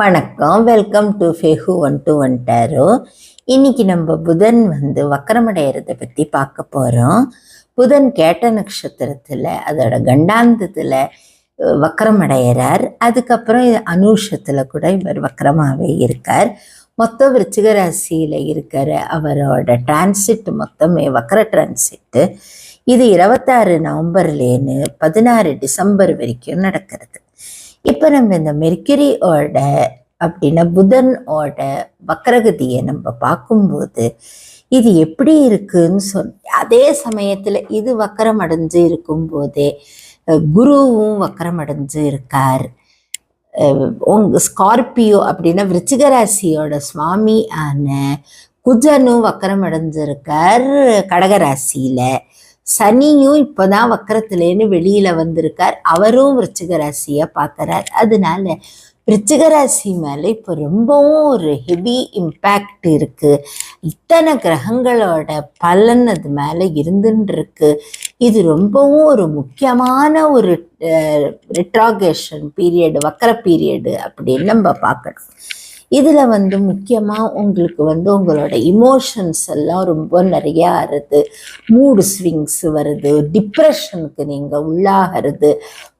வணக்கம். Welcome to Fehu one two one tarot இன்னைக்கு நம்ம புதன் வந்து வக்கரமடைகிறத பற்றி பார்க்க போகிறோம் புதன் கேட்ட நட்சத்திரத்தில் அதோட கண்டாந்தத்தில் வக்கரமடைகிறார் அதுக்கப்புறம் அனுஷத்தில் கூட இவர் வக்கரமாகவே இருக்கார். மொத்தம் விருச்சிக ராசியில் இருக்கிற அவரோட டிரான்சிட் மொத்தமே வக்கர டிரான்சிட்டு இது இருபத்தாறு நவம்பர்லேருந்து பதினாறு டிசம்பர் வரைக்கும் நடக்கிறது. இப்போ நம்ம இந்த மெர்க்குரியோட அப்படின்னா புதனோட வக்கரகதியை நம்ம பார்க்கும்போது இது எப்படி இருக்குன்னு சொல் அதே சமயத்தில் இது வக்கரம் அடைஞ்சு இருக்கும்போதே குருவும் வக்கரம் அடைஞ்சு இருக்கார். உங்க ஸ்கார்பியோ அப்படின்னா விருச்சிகராசியோட சுவாமி ஆன குஜனும் வக்கரம் அடைஞ்சிருக்கார் கடகராசியில். சனியும் இப்போதான் வக்கரத்துலேருந்து வெளியில் வந்திருக்கார். அவரும் விருச்சிக ராசியை பார்க்குறார். அதனால விருச்சிக ராசி மேலே இப்போ ரொம்பவும் ஒரு ஹெவி இம்பேக்ட் இருக்குது இத்தனை கிரகங்களோட பலன் அது மேலே இருந்துன்னு இருக்கு இது ரொம்பவும் ஒரு முக்கியமான ஒரு ரிட்ராகேஷன் பீரியடு வக்கர பீரியடு அப்படின்னு நம்ம பார்க்கணும். இதில் வந்து முக்கியமாக உங்களுக்கு வந்து உங்களோட இமோஷன்ஸ் எல்லாம் ரொம்ப நிறையா வருது மூடு ஸ்விங்ஸ் வருது. டிப்ரெஷனுக்கு நீங்கள் உள்ளாகிறது.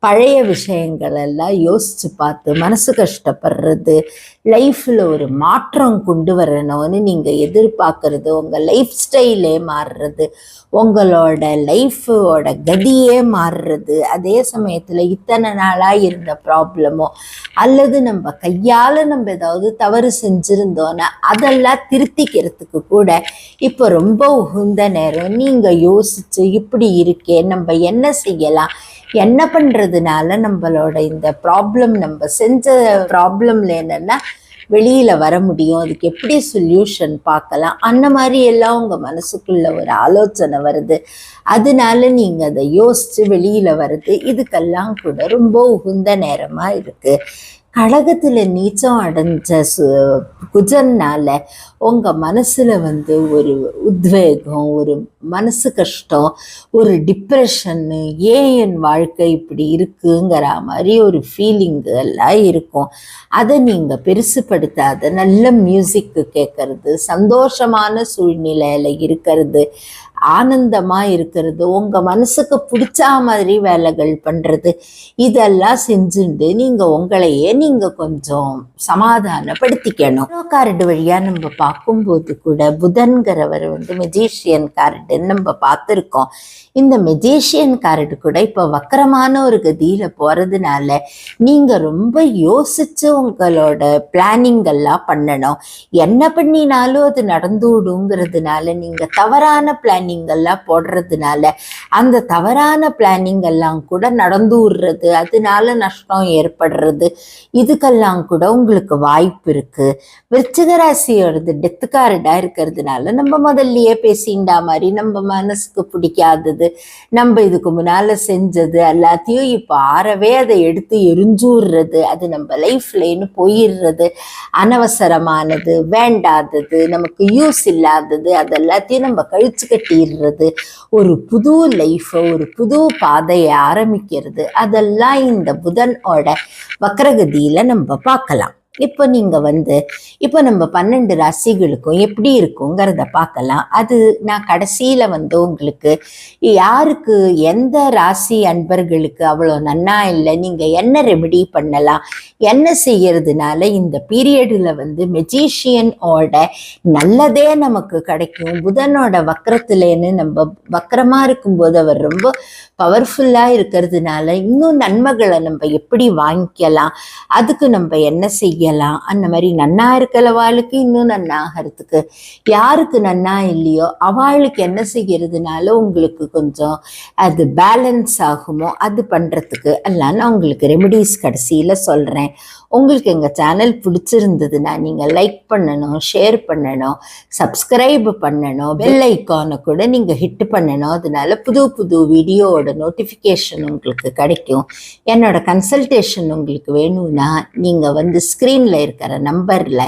பழைய விஷயங்கள் எல்லாம் யோசித்து பார்த்து மனசு கஷ்டப்படுறது லைஃப்பில் ஒரு மாற்றம் கொண்டு வரணும்னு நீங்கள் எதிர்பார்க்குறது உங்கள் லைஃப் ஸ்டைலே மாறுறது உங்களோட லைஃபோட கதியே மாறுறது அதே சமயத்தில் இத்தனை நாளாக இருந்த ப்ராப்ளமோ அல்லது நம்ம கையால் நம்ம ஏதாவது தவறு செஞ்சுருந்தோன்னா அதெல்லாம் திருத்திக்கிறதுக்கு கூட இப்போ ரொம்ப உகுந்த நேரம். நீங்கள் யோசித்து இப்படி இருக்கே நம்ம என்ன செய்யலாம்? என்ன பண்ணுறதுனால நம்மளோட இந்த ப்ராப்ளம் நம்ம செஞ்ச ப்ராப்ளம்ல என்னென்னா வெளியில் வர முடியும். அதுக்கு எப்படி சொல்யூஷன் பார்க்கலாம்? அந்த மாதிரி எல்லாம் உங்கள் மனசுக்குள்ள ஒரு ஆலோசனை வருது. அதனால நீங்கள் அதை யோசித்து வெளியில் வருது இதுக்கெல்லாம் கூட ரொம்ப உகுந்த நேரமாக இருக்குது கழகத்தில் நீச்சம் அடைஞ்ச சு குஜன்னால உங்கள் மனசில் வந்து ஒரு உத்வேகம் ஒரு மனசு கஷ்டம் ஒரு டிப்ரெஷன்னு ஏன் என் வாழ்க்கை இப்படி இருக்குங்கிற மாதிரி ஒரு ஃபீலிங்கு எல்லாம் இருக்கும். அதை நீங்கள் பெருசுப்படுத்தாத நல்ல மியூசிக்கு கேட்கறது சந்தோஷமான சூழ்நிலையில் இருக்கிறது ஆனந்தமாக இருக்கிறது உங்கள் மனசுக்கு பிடிச்ச மாதிரி வேலைகள் பண்ணுறது இதெல்லாம் செஞ்சுண்டு நீங்கள் உங்களையே நீங்கள் கொஞ்சம் சமாதானப்படுத்திக்கணும். கார்டு வழியாக நம்ம பார்க்கும்போது கூட புதன்கிறவர் வந்து மெஜிஷியன் கார்டுன்னு நம்ம பார்த்துருக்கோம். இந்த மெஜிஷியன் கார்டு கூட இப்போ வக்கரமான ஒரு கதியில் போகிறதுனால நீங்கள் ரொம்ப யோசித்து உங்களோட பிளானிங் எல்லாம் பண்ணணும். என்ன பண்ணினாலும் அது நடந்து விடுங்கிறதுனால நீங்கள் தவறான பிளானிங் பிளானிங்கெல்லாம் போடுறதுனால அந்த தவறான பிளானிங் எல்லாம் கூட நடந்துடுறது அதனால நஷ்டம் ஏற்படுறது இதுக்கெல்லாம் கூட உங்களுக்கு வாய்ப்பு இருக்கு. விருச்சிகராசியோடது டெத்துக்காரடாக இருக்கிறதுனால நம்ம முதல்லையே பேசிண்டா மாதிரி நம்ம மனசுக்கு பிடிக்காதது நம்ம இதுக்கு முன்னால் செஞ்சது எல்லாத்தையும் இப்போ ஆறவே அதை எடுத்து எரிஞ்சூடுறது அது நம்ம லைஃப்லேன்னு போயிடுறது. அனவசரமானது வேண்டாதது நமக்கு யூஸ் இல்லாதது அது எல்லாத்தையும் நம்ம கழிச்சு கட்டி கட்டிடுறது ஒரு புது லைஃப்பை ஒரு புது பாதையை ஆரம்பிக்கிறது. அதெல்லாம் இந்த புதனோட வக்ரகதியில நம்ம பார்க்கலாம். இப்போ நீங்க வந்து இப்போ நம்ம பன்னெண்டு ராசிகளுக்கும் எப்படி இருக்குங்கிறத பார்க்கலாம். அது நான் கடைசியில வந்து உங்களுக்கு யாருக்கு எந்த ராசி அன்பர்களுக்கு அவ்வளோ நன்னா இல்லை நீங்க என்ன ரெமெடி பண்ணலாம் என்ன செய்யறதுனால இந்த பீரியடில் வந்து மெஜிஷியனோட நல்லதே நமக்கு கிடைக்கும் புதனோட வக்கரத்துலேன்னு நம்ம வக்கரமாக இருக்கும்போது அவர் ரொம்ப பவர்ஃபுல்லாக இருக்கிறதுனால இன்னும் நன்மைகளை நம்ம எப்படி வாங்கிக்கலாம் அதுக்கு நம்ம என்ன செய்யலாம். அந்த மாதிரி நன்னா இருக்கிறவாளுக்கு இன்னும் நன்னாகிறதுக்கு. யாருக்கு நன்னா இல்லையோ அவளுக்கு என்ன செய்யறதுனால உங்களுக்கு கொஞ்சம் அது பேலன்ஸ் ஆகுமோ அது பண்ணுறதுக்கு எல்லாம் நான் உங்களுக்கு ரெமெடிஸ் கடைசியில் சொல்கிறேன் உங்களுக்கு எங்கள் சேனல் பிடிச்சிருந்ததுன்னா நீங்கள் லைக் பண்ணணும் ஷேர் பண்ணணும் சப்ஸ்கிரைப் பண்ணணும் பெல் ஐக்கானை கூட நீங்கள் ஹிட் பண்ணணும். அதனால புது புது வீடியோவோட நோட்டிஃபிகேஷன் உங்களுக்கு கிடைக்கும். என்னோட கன்சல்டேஷன் உங்களுக்கு வேணும்னா நீங்கள் வந்து ஸ்க்ரீனில் இருக்கிற நம்பரில்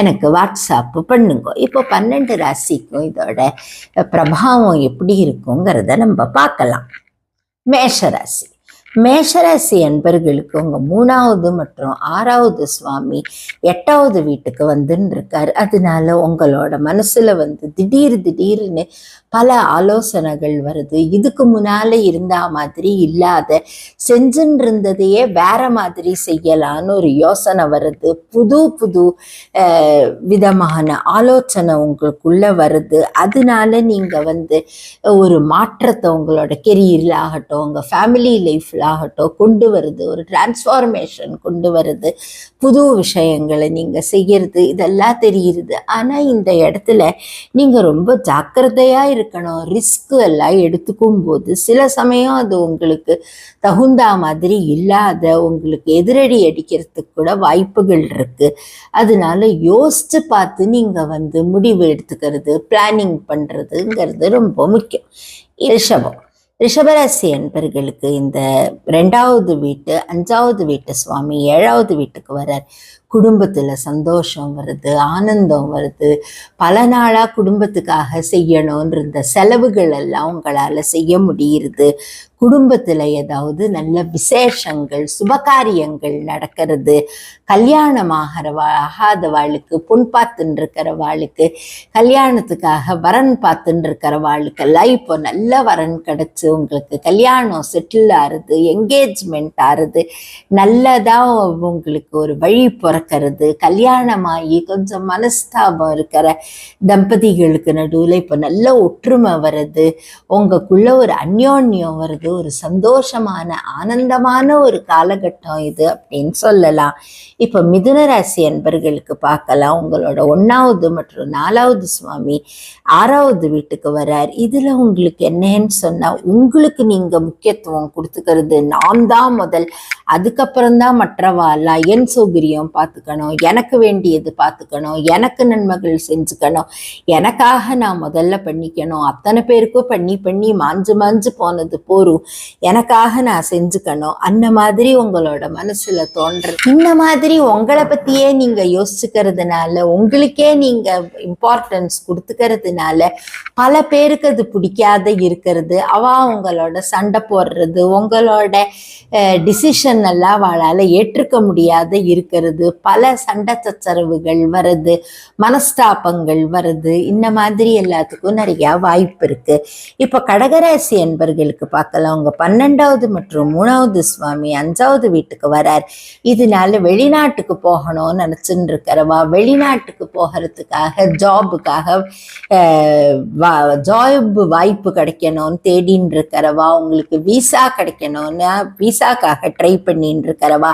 எனக்கு வாட்ஸ்அப் பண்ணுங்க. இப்போ பன்னெண்டு ராசிக்கும் இதோட பிரபாவம் எப்படி இருக்குங்கிறத நம்ம பார்க்கலாம். மேஷ ராசி. மேஷராசி அன்பர்களுக்கு உங்கள் மூணாவது மற்றும் ஆறாவது சுவாமி எட்டாவது வீட்டுக்கு வந்துன்னு இருக்கார் அதனால உங்களோட மனசில் வந்து திடீர் திடீர்னு பல ஆலோசனைகள் வருது. இதுக்கு முன்னால் இருந்த மாதிரி இல்லாத செஞ்சுன்னு இருந்ததையே வேற மாதிரி செய்யலான்னு ஒரு யோசனை வருது. புது புது விதமான ஆலோசனை உங்களுக்குள்ளே வருது. அதனால நீங்கள் வந்து ஒரு மாற்றத்தை உங்களோட கெரியரில் ஆகட்டும் உங்கள் ஃபேமிலி லைஃப்பில் ஆகட்டும் கொண்டு வருது ஒரு டிரான்ஸ்ஃபார்மேஷன் கொண்டு வருது. புது விஷயங்களை நீங்கள் செய்கிறது இதெல்லாம் தெரியுது. ஆனால் இந்த இடத்துல நீங்கள் ரொம்ப ஜாக்கிரதையாக இருக்கணும். ரிஸ்க்கு எல்லாம் எடுத்துக்கும் போது சில சமயம் அது உங்களுக்கு தகுந்த மாதிரி இல்லாத உங்களுக்கு எதிரடி அடிக்கிறதுக்கு கூட வாய்ப்புகள் இருக்குது அதனால யோசித்து பார்த்து நீங்கள் வந்து முடிவு எடுத்துக்கிறது பிளானிங் பண்ணுறதுங்கிறது ரொம்ப முக்கியம். ரிஷபம். ரிஷபராசி அன்பர்களுக்கு இந்த ரெண்டாவது வீட்டு அஞ்சாவது வீட்டு சுவாமி ஏழாவது வீட்டுக்கு வர்றார். குடும்பத்தில் சந்தோஷம் வருது ஆனந்தம் வருது. பல நாளாக குடும்பத்துக்காக செய்யணுன்ற இந்த செலவுகள் எல்லாம் உங்களால் செய்ய முடியுது. குடும்பத்தில் ஏதாவது நல்ல விசேஷங்கள் சுபகாரியங்கள் நடக்கிறது கல்யாணம் ஆகிற ஆகாதவாளுக்கு பொன் பார்த்துன்னு இருக்கிறவாளுக்கு கல்யாணத்துக்காக வரன் பார்த்துன்னு இருக்கிறவாளுக்கெல்லாம் இப்போ நல்ல வரன் கிடச்சி உங்களுக்கு. கல்யாணம் செட்டில் ஆறுது என்கேஜ்மெண்ட் ஆறுது நல்லதாக உங்களுக்கு ஒரு வழி பிறக்கிறது. கல்யாணமாகி கொஞ்சம் மனஸ்தாபம் இருக்கிற தம்பதிகளுக்கு நடுவில் இப்போ நல்ல ஒற்றுமை வருது. உங்களுக்குள்ள ஒரு அந்யோன்யம் வருது. ஒரு சந்தோஷமான ஆனந்தமான ஒரு காலகட்டம் இது அப்படின்னு சொல்லலாம். இப்போ மிதுன ராசி அன்பர்களுக்கு பார்க்கலாம். உங்களோட ஒன்றாவது மற்றும் நாலாவது சுவாமி ஆறாவது வீட்டுக்கு வரார். இதில் உங்களுக்கு என்னன்னு சொன்னால் உங்களுக்கு நீங்கள் முக்கியத்துவம் கொடுத்துக்கிறது நான் தான் முதல். அதுக்கப்புறம் தான் மற்றவாலாம் என் சௌகரியம் பார்த்துக்கணும். எனக்கு வேண்டியது பார்த்துக்கணும். எனக்கு நன்மைகள் செஞ்சுக்கணும். எனக்காக நான் முதல்ல பண்ணிக்கணும். அத்தனை பேருக்கும் பண்ணி பண்ணி மாஞ்சு மாஞ்சு போனது போரும் எனக்காக நான் செஞ்சுக்கணும். அந்த மாதிரி உங்களோட மனசுல தோன்ற இந்த மாதிரி உங்களை பத்தியே நீங்க யோசிச்சுக்கிறதுனால உங்களுக்கே நீங்க இம்பார்ட்டன்ஸ் கொடுத்துக்கிறதுனால பல பேருக்கு அது பிடிக்காத இருக்கிறது. அவ உங்களோட சண்டை போடுறது உங்களோட டிசிஷன் எல்லாம் அவளால் ஏற்றுக்க முடியாத இருக்கிறது. பல சண்டை சச்சரவுகள் வருது மனஸ்தாபங்கள் வருது. இந்த மாதிரி எல்லாத்துக்கும் நிறைய வாய்ப்பு இருக்கு. இப்போ கடகராசி என்பர்களுக்கு பார்க்கலாம். உள்ளவங்க பன்னெண்டாவது மற்றும் மூணாவது சுவாமி அஞ்சாவது வீட்டுக்கு வரார். இதனால வெளிநாட்டுக்கு போகணும்னு நினச்சின்னு இருக்கிறவா வெளிநாட்டுக்கு போகிறதுக்காக ஜாபுக்காக ஜாப் வாய்ப்பு கிடைக்கணும்னு தேடின்னு இருக்கிறவா உங்களுக்கு விசா கிடைக்கணும்னு விசாக்காக ட்ரை பண்ணின்னு இருக்கிறவா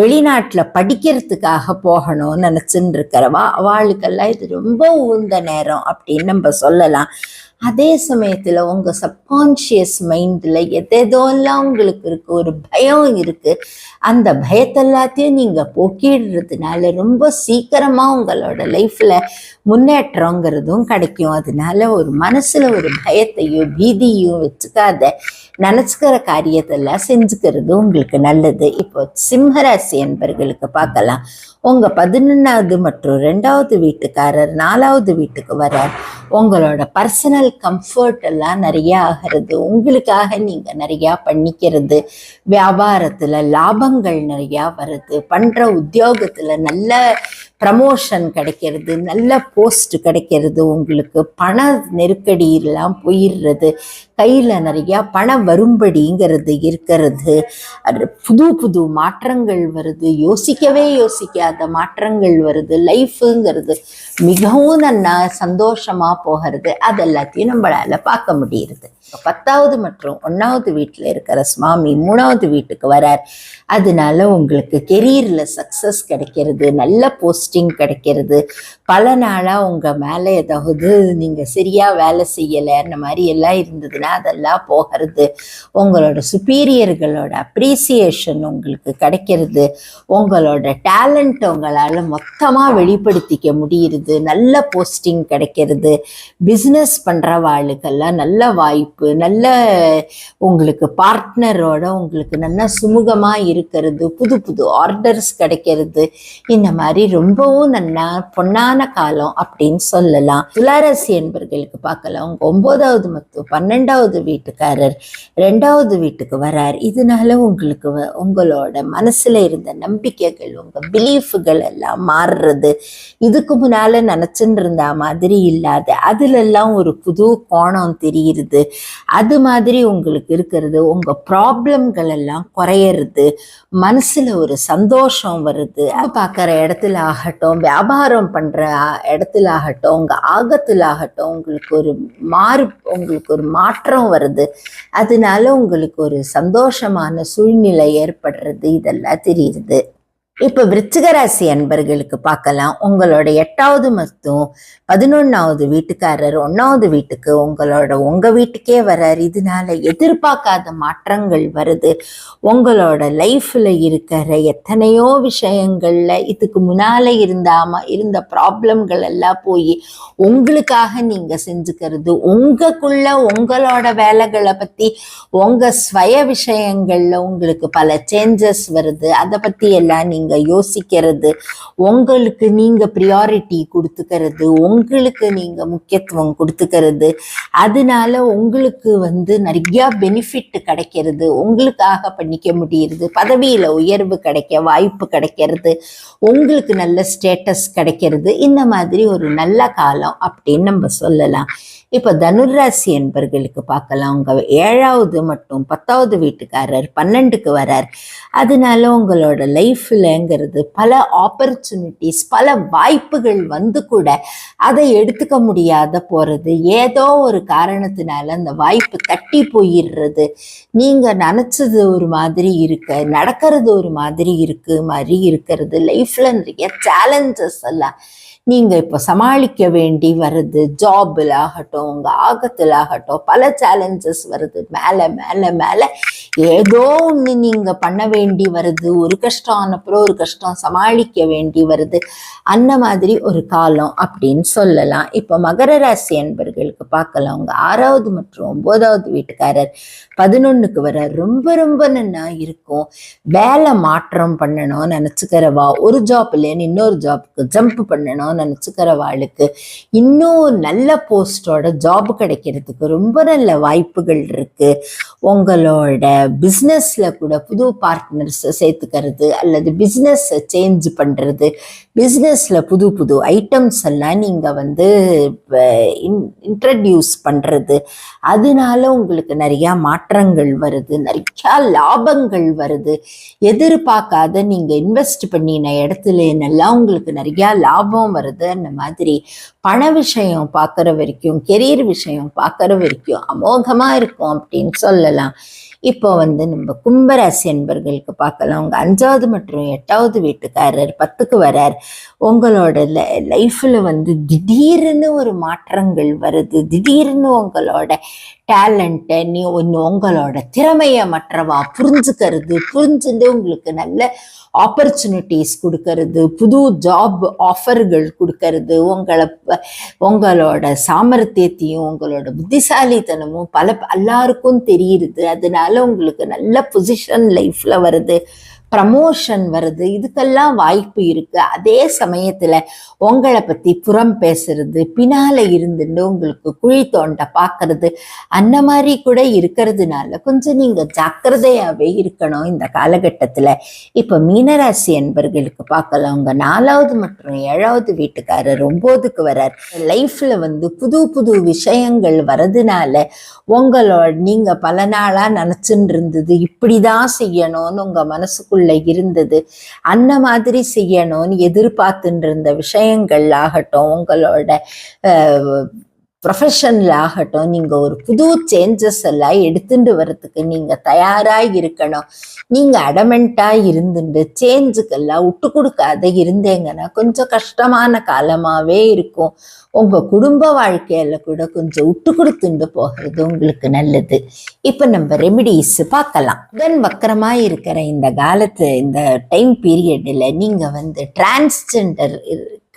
வெளிநாட்டில் படிக்கிறதுக்காக போகணும்னு நினச்சின்னு இருக்கிறவா அவளுக்கெல்லாம் இது ரொம்ப உந்த நேரம் அப்படின்னு நம்ம சொல்லலாம். அதே சமயத்தில் உங்கள் சப்கான்ஷியஸ் மைண்டில் எதெல்லாம் உங்களுக்கு இருக்கு ஒரு பயம் இருக்குது அந்த பயத்தெல்லாத்தையும் நீங்கள் போக்கிடுறதுனால ரொம்ப சீக்கிரமாக உங்களோட லைஃப்பில் முன்னேற்றங்கிறதும் கிடைக்கும். அதனால ஒரு மனசில் ஒரு பயத்தையும் பீதியோ வச்சுக்காத நினச்சிக்கிற காரியத்தெல்லாம் செஞ்சுக்கிறது உங்களுக்கு நல்லது. இப்போ சிம்மராசி என்பர்களுக்கு பார்க்கலாம். உங்கள் பதினொன்றாவது மற்றும் ரெண்டாவது வீட்டுக்காரர் நாலாவது வீட்டுக்கு வரார். உங்களோட பர்சனல் கம்ஃபர்ட் எல்லாம் நிறையா ஆகிறது. உங்களுக்காக நீங்கள் நிறையா பண்ணிக்கிறது. வியாபாரத்தில் லாபங்கள் நிறையா வருது. பண்ணுற உத்தியோகத்தில் நல்ல ப்ரமோஷன் கிடைக்கிறது நல்ல போஸ்ட் கிடைக்கிறது உங்களுக்கு பண நெருக்கடியெல்லாம் போயிடுறது கையில் நிறையா பணம் வரும்படிங்கிறது இருக்கிறது. அது புது புது மாற்றங்கள் வருது. யோசிக்கவே யோசிக்காத மாற்றங்கள் வருது. லைஃபுங்கிறது மிகவும் நல்லா சந்தோஷமாக போகிறது. அது எல்லாத்தையும் நம்மளால் பார்க்க முடியுது பத்தாவது மற்றும் ஒன்றாவது வீட்டில் இருக்கிற சுவாமி மூணாவது வீட்டுக்கு வரார். அதனால உங்களுக்கு கெரியரில் சக்ஸஸ் கிடைக்கிறது நல்ல போஸ்டிங் கிடைக்கிறது. பல நாளாக உங்கள் மேலே ஏதாவது நீங்கள் சரியாக வேலை செய்யலை அந்த மாதிரி எல்லாம் இருந்ததுன்னா அதெல்லாம் போகிறது. உங்களோட சுப்பீரியர்களோட அப்ரிசியேஷன் உங்களுக்கு கிடைக்கிறது. உங்களோட டேலண்ட் உங்களால் மொத்தமாக வெளிப்படுத்திக்க முடியுது நல்ல போஸ்டிங் கிடைக்கிறது. பிஸ்னஸ் பண்ணுற பண்ணுறவாளுக்கெல்லாம் நல்ல வாய்ப்பு உங்களுக்கு நல்ல உங்களுக்கு பார்ட்னரோட உங்களுக்கு நல்லா சுமூகமாக இருக்கிறது புது புது ஆர்டர்ஸ் கிடைக்கிறது இந்த மாதிரி ரொம்பவும் நல்லா பொன்னான காலம் அப்படின்னு சொல்லலாம். துளாரசி என்பர்களுக்கு பார்க்கலாம். உங்கள் ஒம்போதாவது மத்து பன்னெண்டாவது வீட்டுக்காரர் ரெண்டாவது வீட்டுக்கு வரார். இதனால உங்களுக்கு வ- உங்களோட மனசில் இருந்த நம்பிக்கைகள் உங்கள் பிலீஃபுகள் எல்லாம் மாறுறது. இதுக்கு முன்னால் நினச்சின்னு இருந்த மாதிரி இல்லாத அதிலெல்லாம் ஒரு புது கோணம் தெரியுது. அது மாதிரி உங்களுக்கு இருக்கிறது உங்கள் ப்ராப்ளம்கள் எல்லாம் குறையறது மனசில் ஒரு சந்தோஷம் வருது. பார்க்குற இடத்துல ஆகட்டும் வியாபாரம் பண்ணுற இடத்துல ஆகட்டும் உங்கள் ஆகத்தில் ஆகட்டும் உங்களுக்கு ஒரு மாறு உங்களுக்கு ஒரு மாற்றம் வருது. அதனால உங்களுக்கு ஒரு சந்தோஷமான சூழ்நிலை ஏற்படுறது இதெல்லாம் தெரியுது. இப்ப விருச்சிகராசி அன்பர்களுக்கு பார்க்கலாம். உங்களோட எட்டாவது மற்றும் பதினொன்னாவது வீட்டுக்காரர் ஒன்னாவது வீட்டுக்கு உங்களோட உங்க வீட்டுக்கே வரார். இதனால எதிர்பார்க்காத மாற்றங்கள் வருது. உங்களோட லைஃப்ல இருக்கிற எத்தனையோ விஷயங்கள்ல இதுக்கு முன்னால இருந்தாம இருந்த ப்ராப்ளம்கள் எல்லாம் போய் உங்களுக்காக நீங்க செஞ்சுக்கிறது உங்களுக்குள்ள உங்களோட வேலைகளை பத்தி உங்க ஸ்வய விஷயங்கள்ல உங்களுக்கு பல சேஞ்சஸ் வருது. அதை பத்தி எல்லாம் நீங்க யோசிக்கிறது உங்களுக்கு நீங்க ப்ரியாரிட்டி கொடுத்துக்கிறது உங்களுக்கு நீங்க முக்கியத்துவம் கொடுத்துக்கிறது அதனால உங்களுக்கு வந்து நிறைய பெனிஃபிட் கிடைக்கிறது உங்களுக்காக பண்ணிக்க முடியுது பதவியில உயர்வு கிடைக்க வாய்ப்பு கிடைக்கிறது உங்களுக்கு நல்ல ஸ்டேட்டஸ் கிடைக்கிறது இந்த மாதிரி ஒரு நல்ல காலம் அப்படின்னு நம்ம சொல்லலாம். இப்போ தனுராசி என்பர்களுக்கு பார்க்கலாம். உங்கள் ஏழாவது மட்டும் பத்தாவது வீட்டுக்காரர் பன்னெண்டுக்கு வரார். அதனால உங்களோட லைஃப்லங்கிறது பல ஆப்பர்ச்சுனிட்டிஸ் பல வாய்ப்புகள் வந்து கூட அதை எடுத்துக்க முடியாத போகிறது ஏதோ ஒரு காரணத்தினால அந்த வாய்ப்பு தட்டி போயிடுறது. நீங்கள் நினச்சது ஒரு மாதிரி இருக்க நடக்கிறது ஒரு மாதிரி இருக்கு மாதிரி இருக்கிறது. லைஃப்ல நிறைய சேலஞ்சஸ் எல்லாம் நீங்கள் இப்போ சமாளிக்க வேண்டி வருது ஜாபில் ஆகட்டும் உங்கள் ஆகத்தில் ஆகட்டும் பல சேலஞ்சஸ் வருது. மேலே மேலே மேலே ஏதோ ஒன்று நீங்கள் பண்ண வேண்டி வருது. ஒரு கஷ்டம் ஆனப்புறம் ஒரு கஷ்டம் சமாளிக்க வேண்டி வருது. அந்த மாதிரி ஒரு காலம் அப்படின்னு சொல்லலாம். இப்போ மகர ராசி அன்பர்களுக்கு பார்க்கலாம். உங்கள் ஆறாவது மற்றும் ஒம்போதாவது வீட்டுக்காரர் பதினொன்றுக்கு வர ரொம்ப ரொம்ப நன்னா இருக்கும். வேலை மாற்றம் பண்ணணும் நினச்சிக்கிறவா ஒரு ஜாப்லேருந்து இன்னொரு ஜாப்புக்கு ஜம்ப் பண்ணணும் நினச்சிக்கிறவாளுக்கு இன்னும் நல்ல போஸ்டோட ஜாப் கிடைக்கிறதுக்கு ரொம்ப நல்ல வாய்ப்புகள் இருக்கு. உங்களோட பிஸ்னஸில் கூட புது பார்ட்னர்ஸை சேர்த்துக்கிறது அல்லது பிஸ்னஸை சேஞ்ச் பண்ணுறது பிஸ்னஸில் புது புது ஐட்டம்ஸ் எல்லாம் நீங்கள் வந்து இன்ட்ரடியூஸ் பண்ணுறது அதனால உங்களுக்கு நிறையா மாற்றங்கள் வருது நிறையா லாபங்கள் வருது. எதிர்பார்க்காத நீங்கள் இன்வெஸ்ட் பண்ணின இடத்துல எல்லாம் உங்களுக்கு நிறையா லாபம் வருது அந்த மாதிரி பண விஷயம் பார்க்குற வரைக்கும் கெரியர் விஷயம் பார்க்குற வரைக்கும் அமோகமாக இருக்கும் அப்படின்னு சொல்லலாம். இப்போ வந்து நம்ம கும்பராசி என்பர்களுக்கு பார்க்கலாம். உங்க அஞ்சாவது மற்றும் எட்டாவது வீட்டுக்காரர் பத்துக்கு வரார். உங்களோட லைஃப்பில் வந்து திடீர்னு ஒரு மாற்றங்கள் வருது. திடீர்னு உங்களோட டேலண்ட்டை நீ ஒன்று உங்களோட திறமையை மற்றவா புரிஞ்சுக்கிறது புரிஞ்சுட்டு உங்களுக்கு நல்ல ஆப்பர்ச்சுனிட்டிஸ் கொடுக்கறது புது ஜாப் ஆஃபர்கள் கொடுக்கறது உங்களை உங்களோட சாமர்த்தியத்தையும் உங்களோட புத்திசாலித்தனமும் பல எல்லாருக்கும் தெரியுது. அதனால உங்களுக்கு நல்ல பொசிஷன் லைஃப்ல வருது. ப்ரமோஷன் வருது இதுக்கெல்லாம் வாய்ப்பு இருக்கு. அதே சமயத்துல உங்களை பத்தி புறம் பேசுறது பின்னால இருந்துட்டு உங்களுக்கு குழி தோண்ட பாக்குறது அந்த மாதிரி கூட இருக்கிறதுனால கொஞ்சம் நீங்க ஜாக்கிரதையாவே இருக்கணும் இந்த காலகட்டத்துல. இப்ப மீனராசி என்பர்களுக்கு பார்க்கலாம். உங்க நாலாவது மற்றும் ஏழாவது வீட்டுக்காரர் ஒன்பதுக்கு வரார். லைஃப்ல வந்து புது புது விஷயங்கள் வரதுனால உங்களோட நீங்க பல நாளா நினைச்சுட்டு இருந்தது இப்படிதான் செய்யணும்னு உங்க மனசுக்குள்ள இருந்தது. அந்த மாதிரி செய்யணும்னு எதிர்பார்த்துட்டு இருந்த விஷயங்கள் ஆகட்டும் உங்களோட ப்ரொஃபஷனில் ஆகட்டும் நீங்கள் ஒரு புது சேஞ்சஸ் எல்லாம் எடுத்துட்டு வர்றதுக்கு நீங்கள் தயாராக இருக்கணும். நீங்கள் அடமெண்ட்டாக இருந்துட்டு சேஞ்சுக்கெல்லாம் விட்டு கொடுக்காத இருந்தீங்கன்னா கொஞ்சம் கஷ்டமான காலமாகவே இருக்கும். உங்கள் குடும்ப வாழ்க்கையில் கூட கொஞ்சம் விட்டு கொடுத்துட்டு போகிறது உங்களுக்கு நல்லது. இப்போ நம்ம ரெமிடிஸ் பார்க்கலாம். உடன் வக்கரமாக இருக்கிற இந்த காலத்து இந்த டைம் பீரியடில் நீங்கள் வந்து டிரான்ஸ்ஜெண்டர்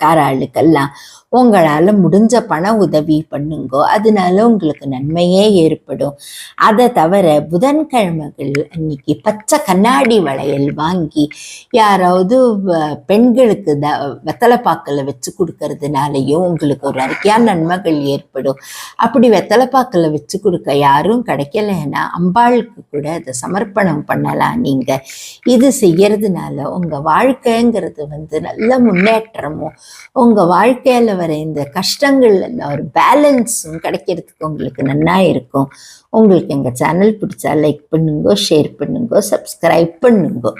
கார ஆளுக்கெல்லாம் உங்களால் முடிஞ்ச பண உதவி பண்ணுங்கோ. அதனால உங்களுக்கு நன்மையே ஏற்படும். அதை தவிர புதன்கிழமைகள் அன்னைக்கு பச்சை கண்ணாடி வளையல் வாங்கி யாராவது வ- பெண்களுக்கு த வெத்தலைப்பாக்கில் வச்சு கொடுக்கறதுனாலையும் உங்களுக்கு ஒரு அறிக்கையான நன்மைகள் ஏற்படும். அப்படி வெத்தலைப்பாக்கில் வச்சு கொடுக்க யாரும் கிடைக்கலன்னா அம்பாளுக்கு கூட அதை சமர்ப்பணம் பண்ணலாம் நீங்கள் இது செய்யறதுனால உங்கள் வாழ்க்கைங்கிறது வந்து நல்ல முன்னேற்றமும். உங்கள் வாழ்க்கையில் வர இந்த கஷ்டங்கள் ஒரு பேலன்ஸும் கிடைக்கிறதுக்கு உங்களுக்கு நன்னா இருக்கும். உங்களுக்கு எங்கள் சேனல் பிடிச்சா லைக் பண்ணுங்க ஷேர் பண்ணுங்க சப்ஸ்கிரைப் பண்ணுங்க.